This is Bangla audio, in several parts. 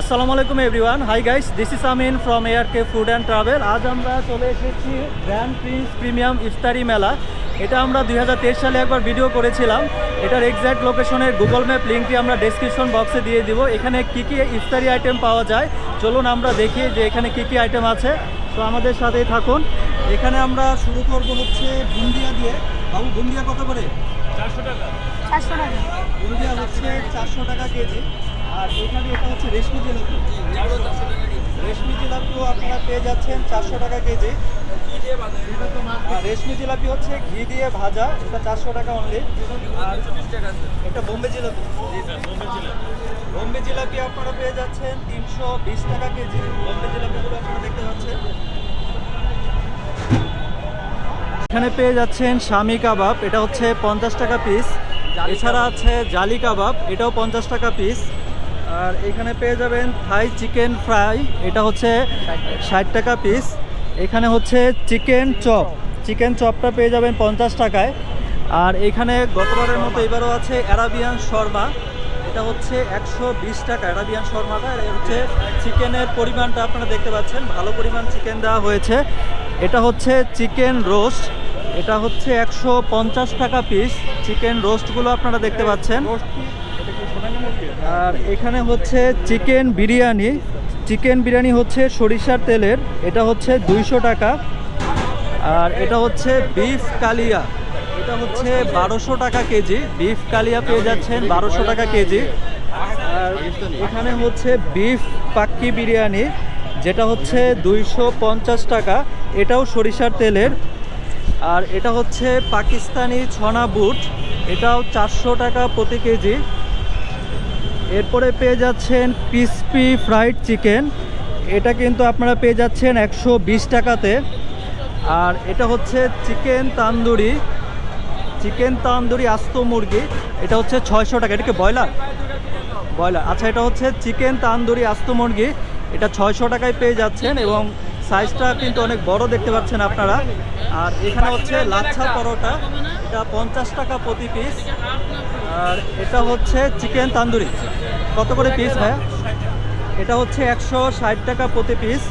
আসসালামু আলাইকুম everyone hi guys this is Amin from air K food and travel আজ আমরা চলে এসেছি গ্র্যান্ড প্রিন্স প্রিমিয়াম ইফতারি মেলা এটা আমরা দুই হাজার তেইশ সালে একবার ভিডিও করেছিলাম। এটার এক্স্যাক্ট লোকেশনের গুগল ম্যাপ লিঙ্কটি আমরা ডেসক্রিপশন বক্সে দিয়ে দিব। এখানে কী কী ইফতারি আইটেম পাওয়া যায়? চলুন আমরা দেখি যে এখানে কী কী আইটেম আছে। তো আমাদের সাথেই থাকুন। এখানে আমরা শুরু করব হচ্ছে বুন্দিয়া দিয়ে। বাবু বুন্দিয়া কত করে? চারশো টাকা। বুন্দিয়া হচ্ছে চারশো টাকা কেজি। আর এখানে এটা হচ্ছে রেশমি জিলাপি রেশমি জিলাপিও আপনারা পেয়ে যাচ্ছেন চারশো টাকা কেজি। রেশমি জিলাপি হচ্ছে ঘি দিয়ে ভাজা, এটা চারশো টাকা অনলি এটা বোম্বে জিলাপি বোম্বে জিলাপি আপনারা পেয়ে যাচ্ছেন তিনশো বিশ টাকা কেজি। বোম্বে জিলাপিগুলো আপনারা দেখতে পাচ্ছেন। এখানে পেয়ে যাচ্ছেন স্বামী কাবাব, এটা হচ্ছে পঞ্চাশ টাকা পিস এছাড়া আছে জালি কাবাব, এটাও পঞ্চাশ টাকা পিস আর এখানে পেয়ে যাবেন থাই চিকেন ফ্রাই, এটা হচ্ছে ষাট টাকা পিস। এখানে হচ্ছে চিকেন চপ, চিকেন চপটা পেয়ে যাবেন পঞ্চাশ টাকায়। আর এখানে গতবারের মতো এবারও আছে অ্যারাবিয়ান শর্মা, এটা হচ্ছে একশো বিশ টাকা, অ্যারাবিয়ান শর্মাটা এটা হচ্ছে চিকেনের পরিমাণটা আপনারা দেখতে পাচ্ছেন, ভালো পরিমাণ চিকেন দেওয়া হয়েছে। এটা হচ্ছে চিকেন রোস্ট, এটা হচ্ছে একশো পঞ্চাশ টাকা পিস, চিকেন রোস্টগুলো আপনারা দেখতে পাচ্ছেন। আর এখানে হচ্ছে চিকেন বিরিয়ানি। চিকেন বিরিয়ানি হচ্ছে সরিষার তেলের, এটা হচ্ছে দুইশো টাকা। আর এটা হচ্ছে বিফ কালিয়া। এটা হচ্ছে বারোশো টাকা কেজি। বিফ কালিয়া পেয়ে যাচ্ছেন বারোশো টাকা কেজি। আর এখানে হচ্ছে বিফ পাক্কি বিরিয়ানি, যেটা হচ্ছে দুইশো পঞ্চাশ টাকা। এটাও সরিষার তেলের। আর এটা হচ্ছে পাকিস্তানি ছনা বুট। এটাও চারশো টাকা প্রতি কেজি। এরপরে পেয়ে যাচ্ছেন পিসপি ফ্রাইড চিকেন এটা কিন্তু আপনারা পেয়ে যাচ্ছেন একশো বিশ টাকাতে। আর এটা হচ্ছে চিকেন তান্দুরি। চিকেন তান্দুরি আস্ত মুরগি। এটা হচ্ছে ছয়শো টাকা। এটা কি ব্রয়লার? ব্রয়লার। আচ্ছা এটা হচ্ছে চিকেন তান্দুরি আস্ত মুরগি। এটা ছয়শো টাকায় পেয়ে যাচ্ছেন এবং সাইজটা কিন্তু অনেক বড় দেখতে পাচ্ছেন আপনারা। আর এখানে হচ্ছে লাচ্ছা পরোটা। এটা পঞ্চাশ টাকা প্রতি পিস আর এটা হচ্ছে চিকেন তান্দুরি। কত করে পিস ভাইয়া? এটা হচ্ছে একশো ষাট টাকা প্রতি পিস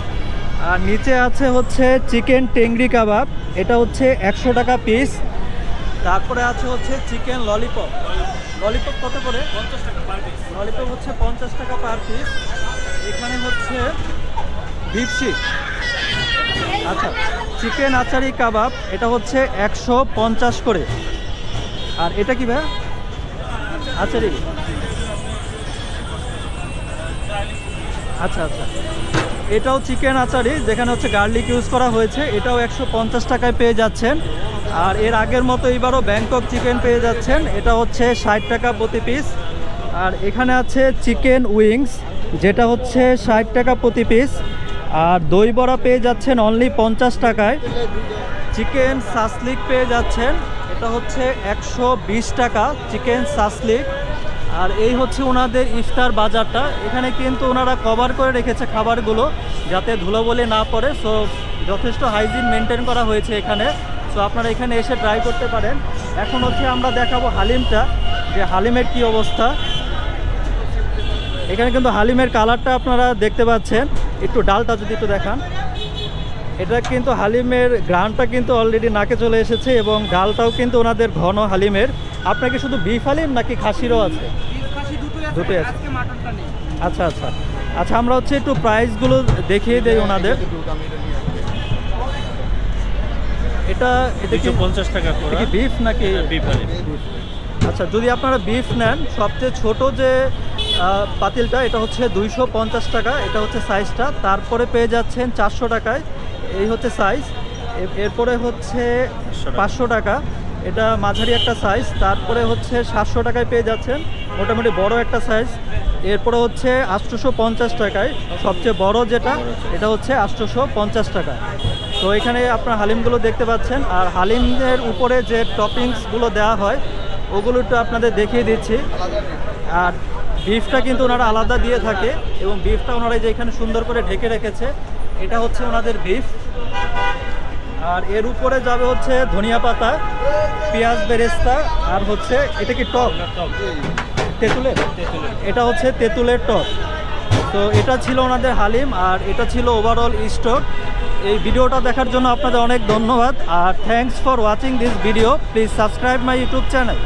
আর নিচে আছে হচ্ছে চিকেন টেংরি কাবাব। এটা হচ্ছে একশো টাকা পিস তারপরে আছে হচ্ছে চিকেন ললিপপ ললিপপ কত করে? পঞ্চাশ টাকা পার পিস ললিপপ হচ্ছে পঞ্চাশ টাকা পার পিস এখানে হচ্ছে বিপসি আচ্ছা চিকেন আচারি কাবাব এটা হচ্ছে একশো পঞ্চাশ করে। আর এটা কি ভাই আচারি। আচ্ছা আচ্ছা। এটাও চিকেন আচারি, যেখানে হচ্ছে গার্লিক ইউজ করা হয়েছে। এটাও একশো পঞ্চাশ টাকায় পেয়ে যাচ্ছেন। আর এর আগের মতো এবারও ব্যাংকক চিকেন পেয়ে যাচ্ছেন। এটা হচ্ছে ষাট টাকা প্রতি পিস আর এখানে আছে চিকেন উইংস, যেটা হচ্ছে ষাট টাকা প্রতি পিস আর দই বড়া পেয়ে যাচ্ছেন অনলি পঞ্চাশ টাকায়। চিকেন সাসলিক পেয়ে যাচ্ছেন। এটা হচ্ছে একশো বিশ টাকা, চিকেন সাসলিক আর এই হচ্ছে ওনাদের ইফতার বাজারটা। এখানে কিন্তু ওনারা কভার করে রেখেছে খাবারগুলো যাতে ধুলোবলি না পড়ে। সো যথেষ্ট হাইজিন মেনটেন করা হয়েছে এখানে। সো আপনারা এখানে এসে ট্রাই করতে পারেন। এখন হচ্ছে আমরা দেখাবো হালিমটা, যে হালিমের কি অবস্থা। এখানে কিন্তু হালিমের কালারটা আপনারা দেখতে পাচ্ছেন। একটু ডালটা যদি একটু দেখান। এটা কিন্তু হালিমের গ্রানটা কিন্তু অলরেডি নাকে চলে এসেছে এবং ডালটাও কিন্তু ওনাদের ঘন হালিমের। আপনাকে শুধু বিফ হালিম নাকি খাসিরও আছে? দুটোই আছে। আচ্ছা আচ্ছা। আচ্ছা আমরা হচ্ছে একটু প্রাইসগুলো দেখিয়ে দেই ওনাদের। এটা এটা কি পঞ্চাশ টাকা করে। বিফ নাকি? বিফ। আচ্ছা যদি আপনারা বিফ নেন সবচেয়ে ছোট যে পাতিলটা এটা হচ্ছে দুইশো পঞ্চাশ টাকা এটা হচ্ছে সাইজটা তারপরে পেয়ে যাচ্ছেন চারশো টাকায়। এই হচ্ছে সাইজ এরপরে হচ্ছে পাঁচশো টাকা। এটা মাঝারি একটা সাইজ তারপরে হচ্ছে সাতশো টাকায় পেয়ে যাচ্ছেন মোটামুটি বড় একটা সাইজ এরপরে হচ্ছে আটশোশো পঞ্চাশ টাকায়। সবচেয়ে বড় যেটা এটা হচ্ছে আটশোশো পঞ্চাশ টাকা। তো এখানে আপনার হালিমগুলো দেখতে পাচ্ছেন। আর হালিমের উপরে যে টপিংসগুলো দেওয়া হয় ওগুলো একটু আপনাদের দেখিয়ে দিচ্ছি। আর বিফটা কিন্তু ওনারা আলাদা দিয়ে থাকে এবং বিফটা ওনারা যে এখানে সুন্দর করে ঢেকে রেখেছে, এটা হচ্ছে ওনাদের বিফ। আর এর উপরে যাবে হচ্ছে ধনিয়া পাতা, পেঁয়াজ বেরেস্তা, আর হচ্ছে, এটা কি টক? তেঁতুলের। এটা হচ্ছে তেঁতুলের টক। তো এটা ছিল ওনাদের হালিম, আর এটা ছিল ওভারঅল স্টোর এই ভিডিওটা দেখার জন্য আপনাদের অনেক ধন্যবাদ, আর thanks for watching this video please subscribe my YouTube channel